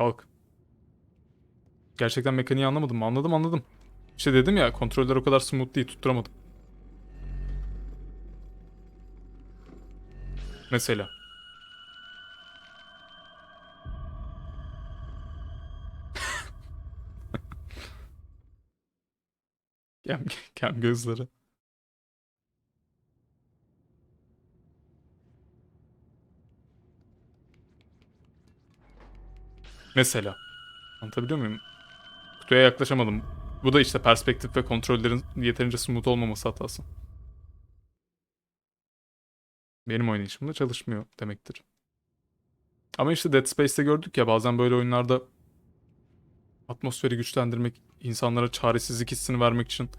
kalk. Gerçekten mekaniği anlamadım mı? Anladım anladım. İşte dedim ya kontroller o kadar smooth değil tutturamadım. Mesela. Kem, kem gözleri. Mesela. Anlatabiliyor muyum? Kutuya yaklaşamadım. Bu da işte perspektif ve kontrollerin yeterince smooth olmaması hatası. Benim oynayışımda çalışmıyor demektir. Ama işte Dead Space'te gördük ya bazen böyle oyunlarda atmosferi güçlendirmek, insanlara çaresizlik hissini vermek için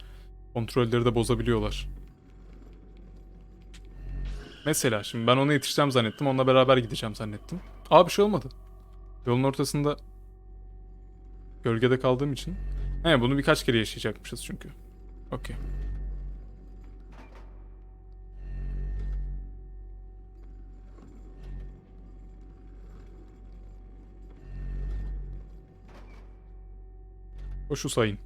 kontrolleri de bozabiliyorlar. Mesela şimdi ben ona yetişeceğim zannettim. Onunla beraber gideceğim zannettim. Aa bir şey olmadı. Yolun ortasında gölgede kaldığım için. He bunu birkaç kere yaşayacakmışız çünkü. Okey. Koşu sayın.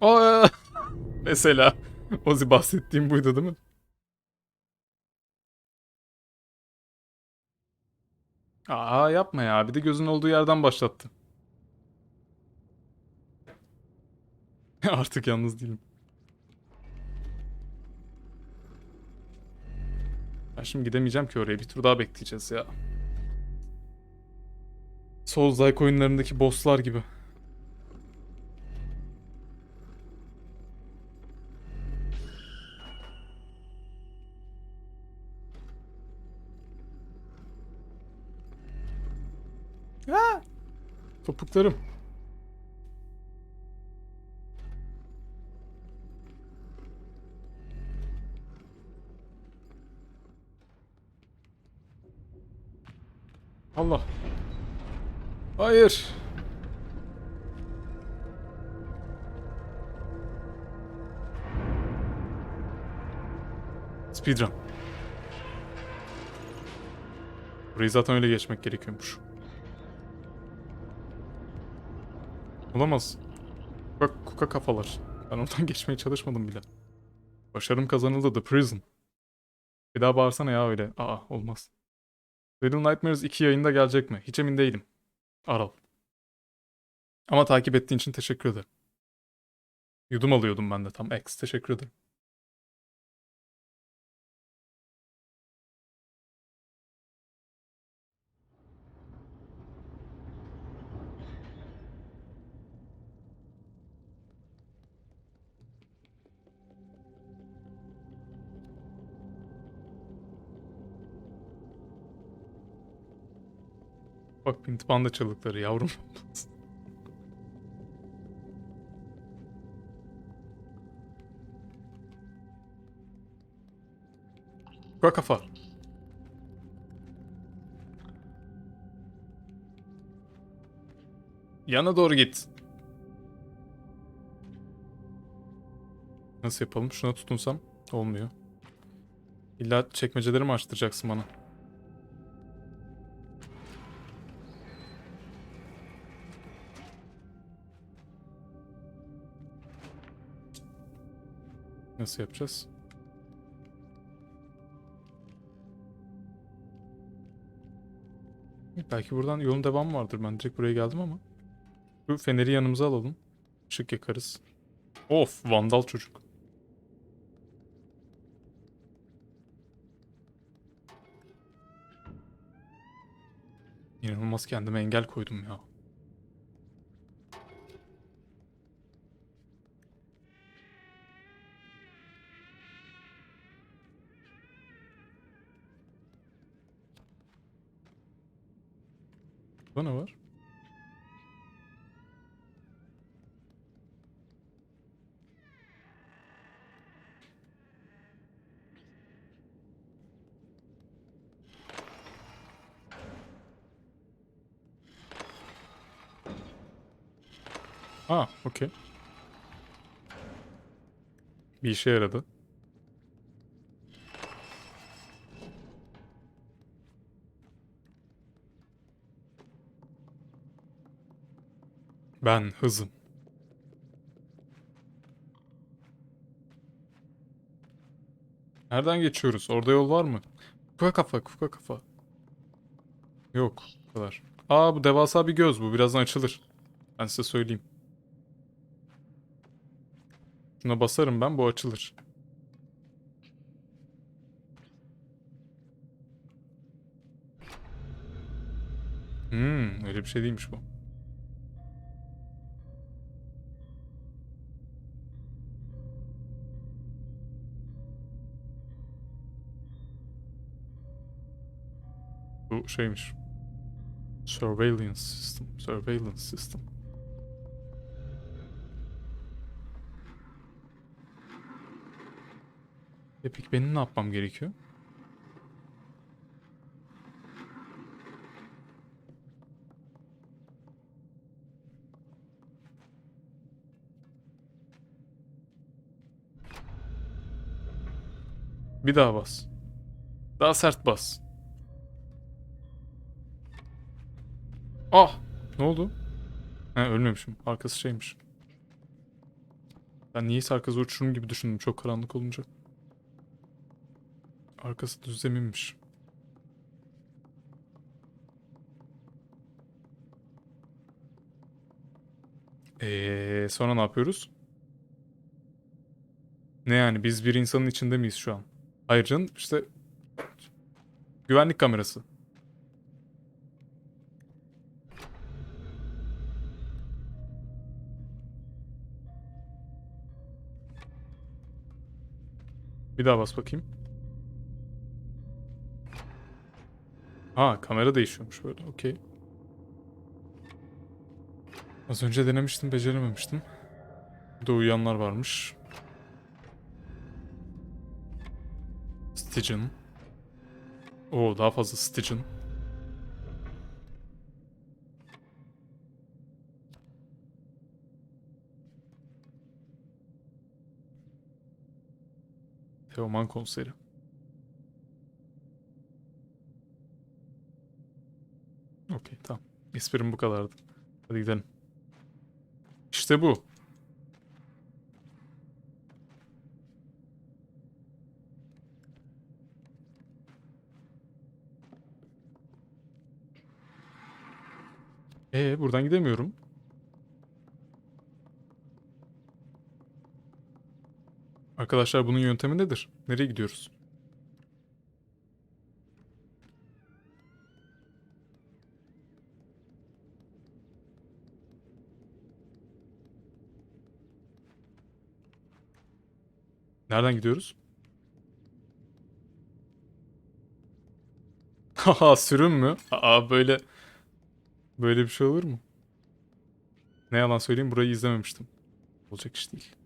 Aa, mesela Ozi bahsettiğim buydu değil mi? Aa yapma ya. Bir de gözün olduğu yerden başlattı. Artık yalnız değilim. Ben şimdi gidemeyeceğim ki oraya. Bir tur daha bekleyeceğiz ya. Souls-like oyunlarındaki bosslar gibi. Topuklarım. Allah. Hayır. Speedrun. Burayı zaten öyle geçmek gerekiyormuş. Olamaz. Bak kuka kafalar. Ben oradan geçmeye çalışmadım bile. Başarım kazanıldı The Prison. Bir daha bağırsana ya öyle. Aa olmaz. Little Nightmares 2 yayında gelecek mi? Hiç emin değilim. Aral. Ama takip ettiğin için teşekkür ederim. Yudum alıyordum ben de tam. X teşekkür ederim. Panda çığlıkları yavrum. Kuka kafa. Yana doğru git. Nasıl yapalım? Şuna tutunsam olmuyor. İlla çekmeceleri mi açtıracaksın bana? Nasıl yapacağız? Belki buradan yolun devamı vardır. Ben direkt buraya geldim ama. Şu feneri yanımıza alalım. Işık yakarız. Of vandal çocuk. İnanılmaz kendime engel koydum ya. Burada ne var? Ha, okey. Bir işe yaradı. Ben hızım. Nereden geçiyoruz? Orada yol var mı? Kuka kafa, kuka kafa. Yok, bu kadar. Aa bu devasa bir göz bu. Birazdan açılır. Ben size söyleyeyim. Şuna basarım ben bu açılır. Hmm, öyle bir şey değilmiş bu. Bu şeymiş. Surveillance system. Surveillance system. E peki benim ne yapmam gerekiyor? Bir daha bas. Daha sert bas. Ah! Ne oldu? He ölmemişim. Arkası şeymiş. Ben niyeyse arkası uçurum gibi düşündüm çok karanlık olunca. Arkası düz zeminmiş. Eee sonra ne yapıyoruz? Ne yani biz bir insanın içinde miyiz şu an? Hayır canım işte güvenlik kamerası. Bir daha bas bakayım. Ha kamera değişiyormuş böyle okey. Az önce denemiştim becerememiştim. Burada uyuyanlar varmış. Stygian. Oo daha fazla Stygian. Teoman konseri. Okey tamam. Esprim bu kadardı. Hadi gidelim. İşte bu. Ee buradan gidemiyorum. Arkadaşlar bunun yöntemi nedir? Nereye gidiyoruz? Nereden gidiyoruz? Haha sürüm mü? Aa böyle böyle bir şey olur mu? Ne yalan söyleyeyim burayı izlememiştim. Olacak iş değil.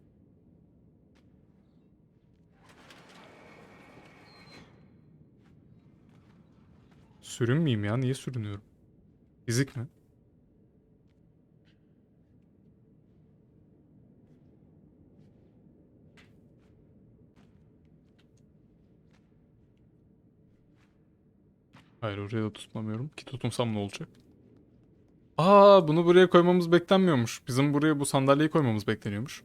Sürünmeyeyim ya. Niye sürünüyorum? Fizik mi? Hayır oraya da tutmamıyorum ki tutunsam ne olacak? Aa bunu buraya koymamız beklenmiyormuş. Bizim buraya bu sandalyeyi koymamız bekleniyormuş.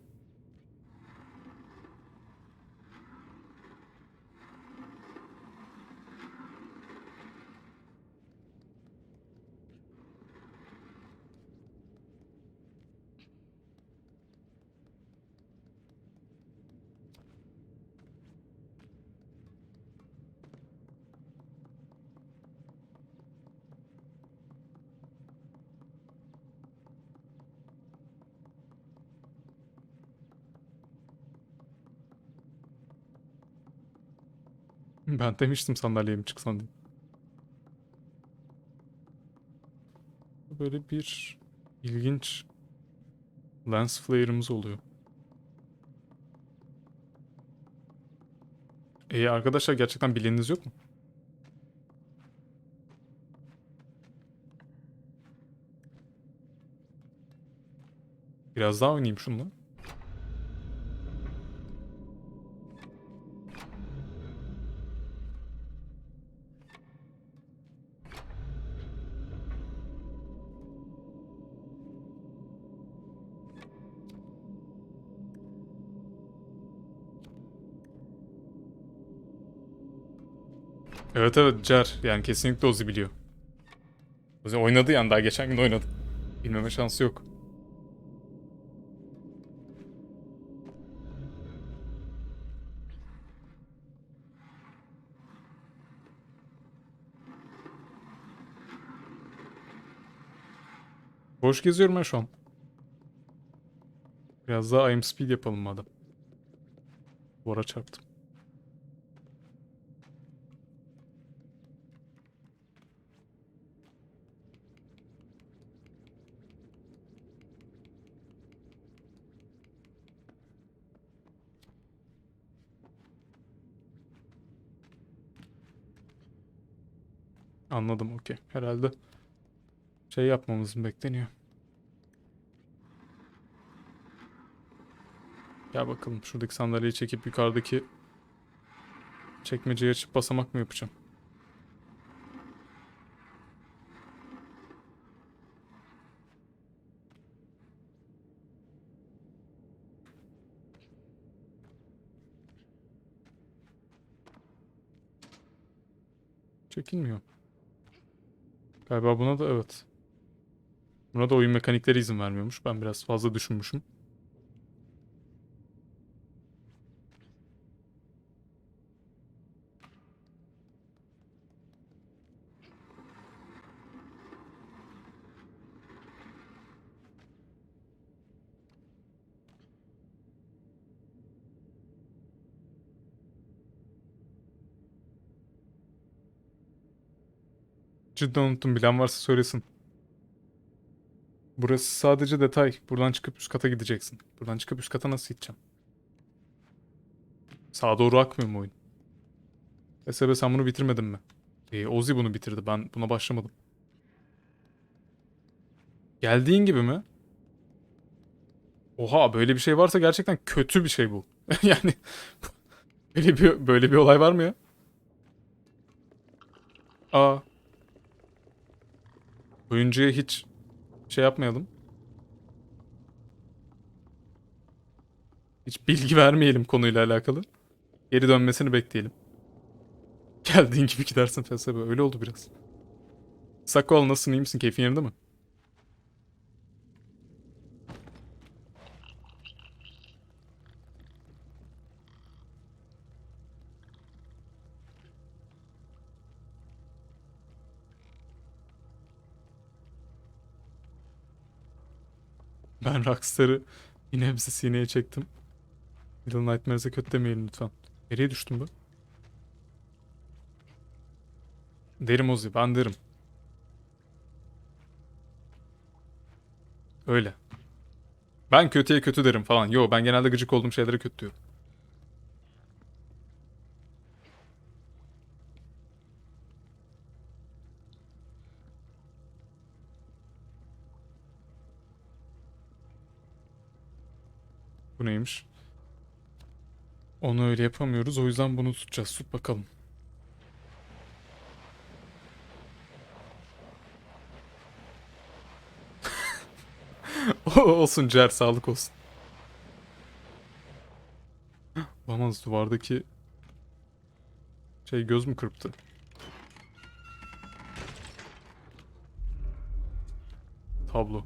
Ben demiştim sandalyeye mi çıksan diye. Böyle bir ilginç lens flare'ımız oluyor. E arkadaşlar gerçekten bileniniz yok mu? Biraz daha oynayayım şununla. Evet evet Cer. Yani kesinlikle Ozi biliyor. Ozi oynadı yani daha geçen gün oynadı. Bilmeme şansı yok. Boş geziyorum ben şu an. Biraz daha I'm speed yapalım madem. Duvara çarptım. Anladım okey. Herhalde şey yapmamız mı bekleniyor? Gel bakalım şuradaki sandalyeyi çekip yukarıdaki çekmeceyi açıp basamak mı yapacağım? Çekilmiyor. Galiba buna da evet. Buna da oyun mekanikleri izin vermiyormuş. Ben biraz fazla düşünmüşüm. Cidden unuttum. Bilen varsa söylesin. Burası sadece detay. Buradan çıkıp üst kata gideceksin. Buradan çıkıp üst kata nasıl gideceğim? Sağa doğru akmıyor mu oyun? SB sen bunu bitirmedin mi? Ee, Ozzy bunu bitirdi. Ben buna başlamadım. Geldiğin gibi mi? Oha böyle bir şey varsa gerçekten kötü bir şey bu. yani böyle bir böyle bir olay var mı ya? Aa. Oyuncuya hiç şey yapmayalım. Hiç bilgi vermeyelim konuyla alakalı. Geri dönmesini bekleyelim. Geldiğin gibi gidersin felsefe. Öyle oldu biraz. Sakval nasılsın iyi misin? Keyfin yerinde mi? Ben Rockstar'ı yine hepsi sineye çektim. Little Nightmares'e kötü demeyelim lütfen. Nereye düştüm bu? Derim Ozi, ben derim. Öyle. Ben kötüye kötü derim falan. Yo ben genelde gıcık olduğum şeylere kötü diyorum. Bu neymiş? Onu öyle yapamıyoruz. O yüzden bunu tutacağız. Tut bakalım. Olsun Cer sağlık olsun. Olamaz duvardaki şey göz mü kırptı? Tablo.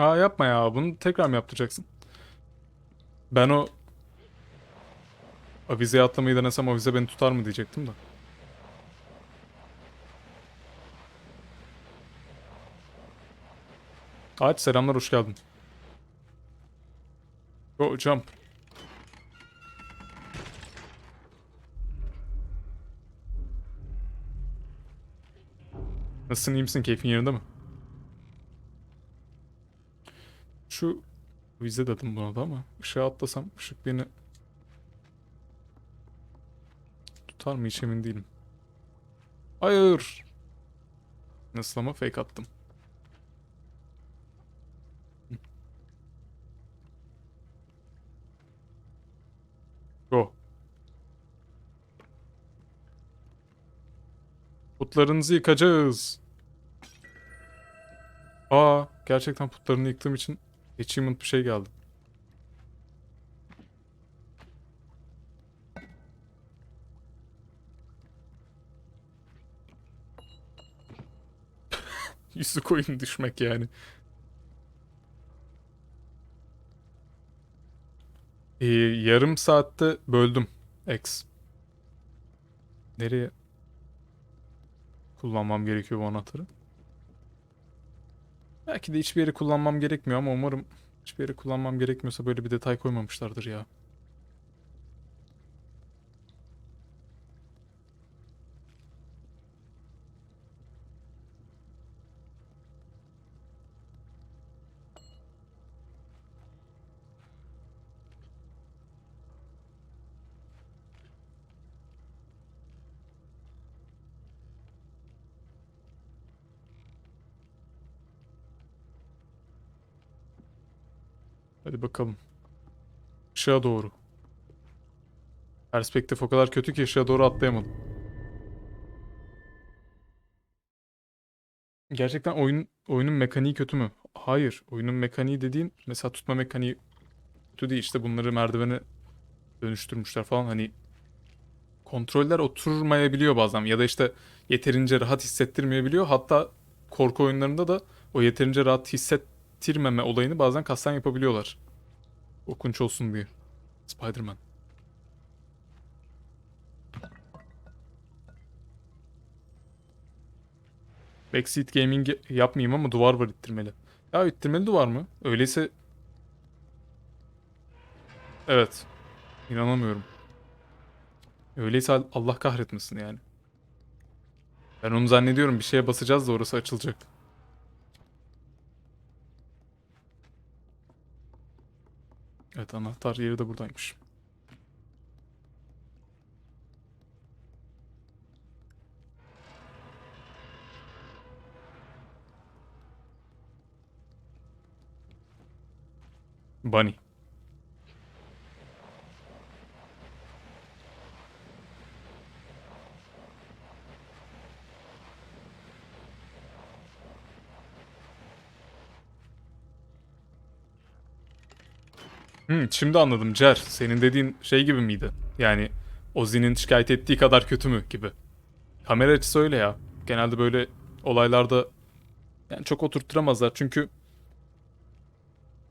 Aa yapma ya. Bunu tekrar mı yaptıracaksın? Ben o avizeye atlamayı denesem avize beni tutar mı diyecektim de. Ağaç selamlar hoş geldin. Go jump. Nasılsın iyi misin keyfin yerinde mi? Şu vize dedim buna da ama ışığa atlasam ışık beni Tutar mı hiç emin değilim. Hayır. Nasıl ama fake attım. Go. Putlarınızı yıkacağız. Aa, gerçekten putlarını yıktığım için achievement bir şey geldi. Yüzü koyun düşmek yani. Ee, yarım saatte böldüm. X. Nereye kullanmam gerekiyor bu anahtarı? Belki de hiçbir yere kullanmam gerekmiyor ama umarım hiçbir yere kullanmam gerekmiyorsa böyle bir detay koymamışlardır ya. Hadi bakalım. Işığa doğru. Perspektif o kadar kötü ki ışığa doğru atlayamadım. Gerçekten oyun oyunun mekaniği kötü mü? Hayır. Oyunun mekaniği dediğin mesela tutma mekaniği kötü değil. İşte bunları merdivene dönüştürmüşler falan. Hani kontroller oturmayabiliyor bazen ya da işte yeterince rahat hissettirmeyebiliyor. Hatta korku oyunlarında da o yeterince rahat hissettirmeme olayını bazen kasten yapabiliyorlar. Okunç olsun diye. Spider-Man. Backseat gaming yapmayayım ama duvar var ittirmeli. Ya ittirmeli duvar mı? Öyleyse... Evet. İnanamıyorum. Öyleyse Allah kahretmesin yani. Ben onu zannediyorum bir şeye basacağız da orası açılacak. Evet anahtar yeri de buradaymış. Bunny. Hmm, şimdi anladım Cer. Senin dediğin şey gibi miydi? Yani Ozzy'nin şikayet ettiği kadar kötü mü gibi. Kamera açısı öyle ya. Genelde böyle olaylarda yani çok oturtturamazlar çünkü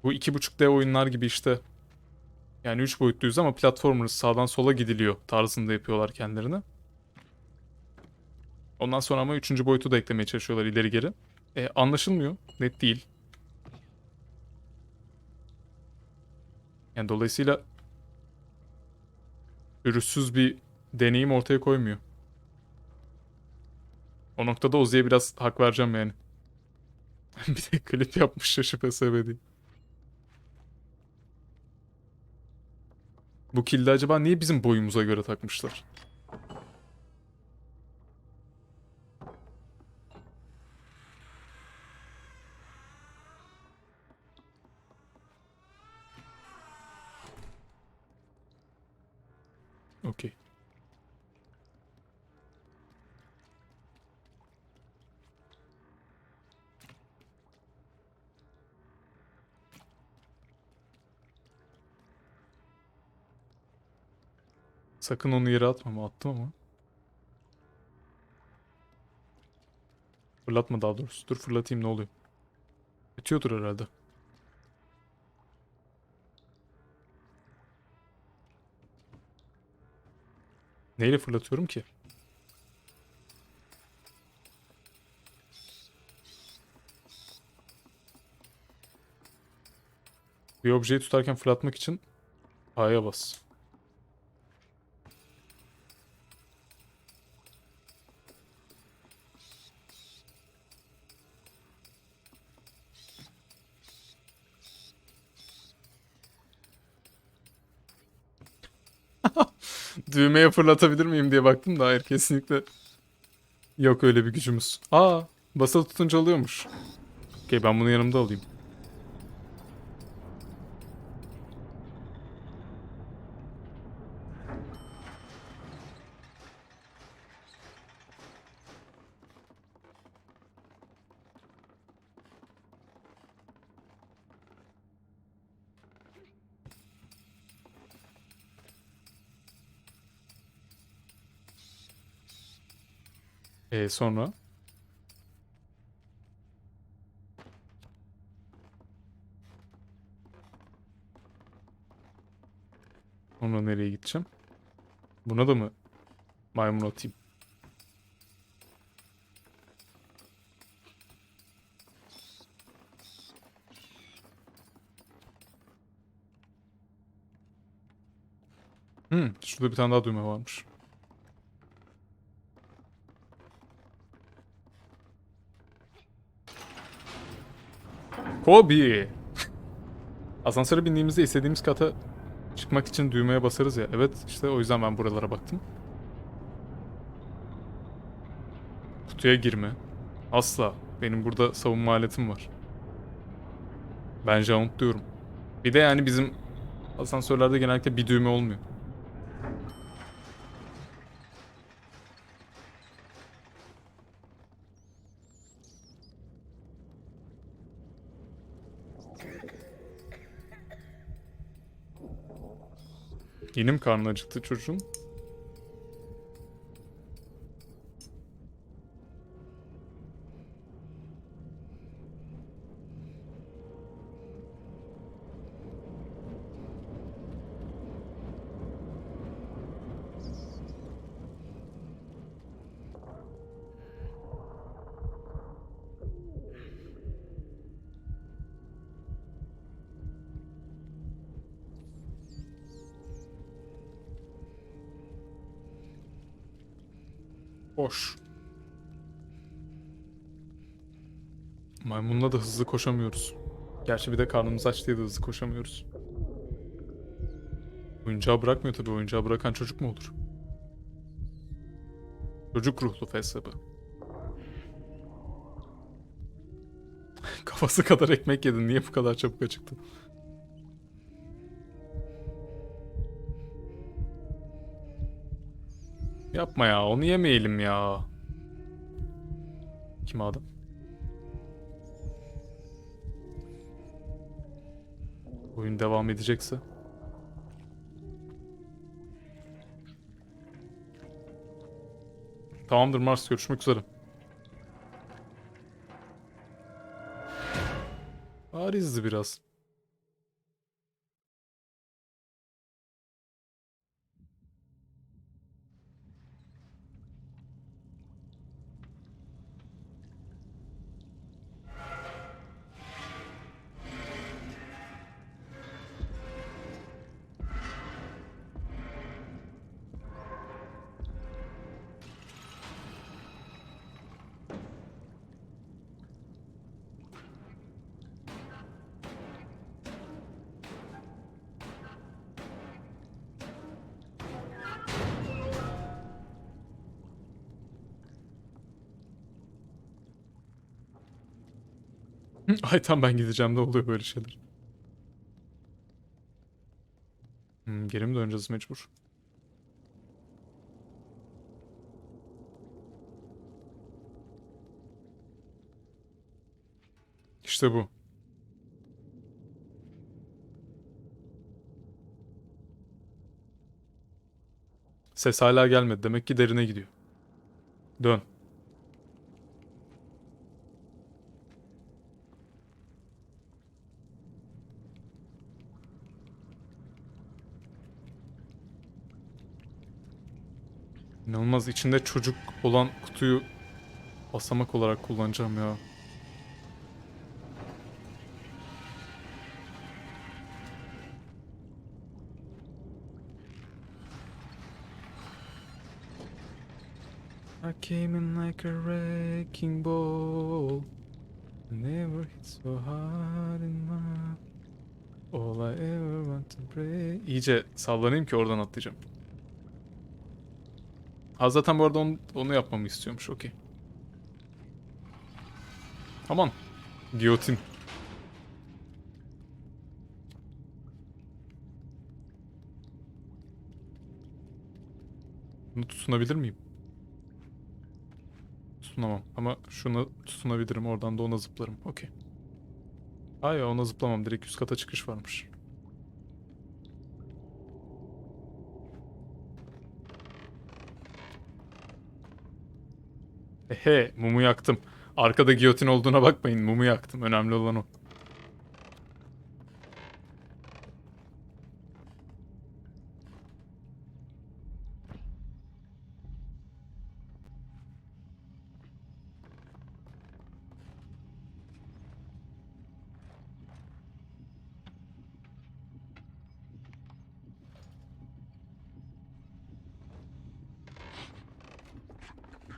bu 2.5D oyunlar gibi işte yani 3 boyutluyuz ama platformers sağdan sola gidiliyor tarzında yapıyorlar kendilerini. Ondan sonra ama 3. boyutu da eklemeye çalışıyorlar ileri geri. E, anlaşılmıyor. Net değil. Yani dolayısıyla pürüzsüz bir deneyim ortaya koymuyor. O noktada Ozi'ye biraz hak vereceğim yani. bir de klip yapmış şaşıp esebedi. Bu kilidi acaba niye bizim boyumuza göre takmışlar? Sakın onu yere atmama. Attım ama. Fırlatma daha doğrusu. Dur fırlatayım ne oluyor. Ötüyordur herhalde. Neyle fırlatıyorum ki? Bir objeyi tutarken fırlatmak için A'ya bas. Düğmeye fırlatabilir miyim diye baktım da hayır kesinlikle yok öyle bir gücümüz. Aa basılı tutunca alıyormuş. Okey ben bunu yanımda alayım. E sonra? Sonra nereye gideceğim? Buna da mı maymun atayım? Hmm, şurada bir tane daha düğme varmış. Kobe. Asansöre bindiğimizde istediğimiz kata çıkmak için düğmeye basarız ya. Evet işte o yüzden ben buralara baktım. Kutuya girme. Asla. Benim burada savunma aletim var. Ben jaunt diyorum. Bir de yani bizim asansörlerde genellikle bir düğme olmuyor. Yeni mi karnı acıktı çocuğun? Maymunla da hızlı koşamıyoruz. Gerçi bir de karnımız aç diye de hızlı koşamıyoruz. Oyuncağı bırakmıyor tabii. Oyuncağı bırakan çocuk mu olur? Çocuk ruhlu fesabı. Kafası kadar ekmek yedin. Niye bu kadar çabuk acıktın? Yapma ya. Onu yemeyelim ya. Kim adam? Oyun devam edecekse. Tamamdır Mars görüşmek üzere. Barizdi biraz. Ay tam ben gideceğim de oluyor böyle şeyler. Hmm, geri mi döneceğiz mecbur? İşte bu. Ses hala gelmedi. Demek ki derine gidiyor. Dön. İnanılmaz içinde çocuk olan kutuyu basamak olarak kullanacağım ya. I came in like a wrecking ball. Never hit so hard in my... All I ever want to pray. İyice sallanayım ki oradan atlayacağım. Ha zaten bu arada onu, onu yapmamı istiyormuş. Okey. Aman. Giyotin. Bunu tutunabilir miyim? Tutunamam ama şunu tutunabilirim. Oradan da ona zıplarım. Okey. Hayır ona zıplamam. Direkt üst kata çıkış varmış. Ehe mumu yaktım. Arkada giyotin olduğuna bakmayın. Mumu yaktım. Önemli olan o.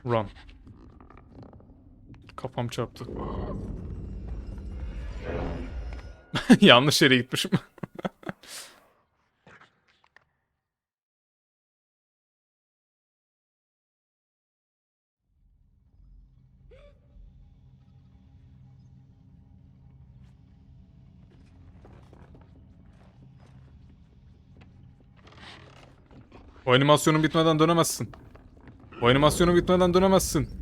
Run. Kafam çarptı. Yanlış yere gitmişim. O animasyonun bitmeden dönemezsin. O animasyonun bitmeden dönemezsin.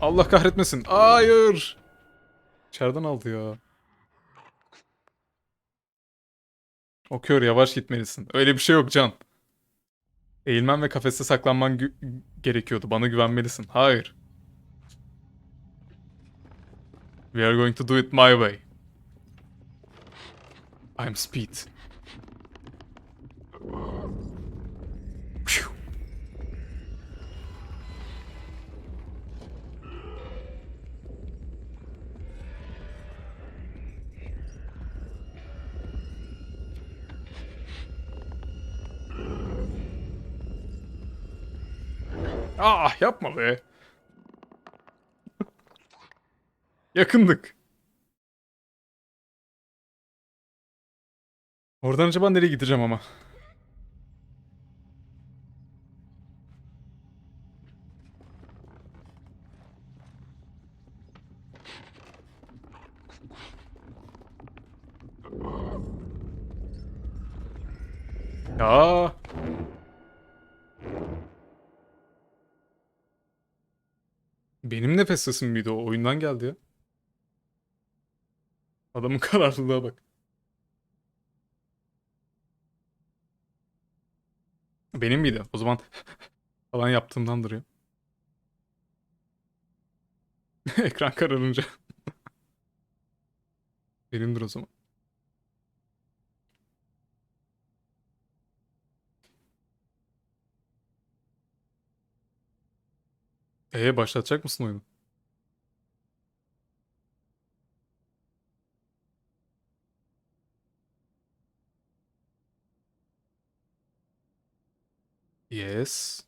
Allah kahretmesin. Hayır. İçeriden aldı ya. O kör yavaş gitmelisin. Öyle bir şey yok Can. Eğilmen ve kafeste saklanman gerekiyordu. Bana güvenmelisin. Hayır. We are going to do it my way. I'm Speed. Yapma be. Yakındık. Oradan acaba nereye gideceğim ama? Ya. Benim nefes sesim miydi o? Oyundan geldi ya. Adamın kararlılığa bak. Benim miydi? O zaman falan yaptığımdandır ya. Ekran kararınca. Benimdir o zaman. Ee başlatacak mısın oyunu? Yes.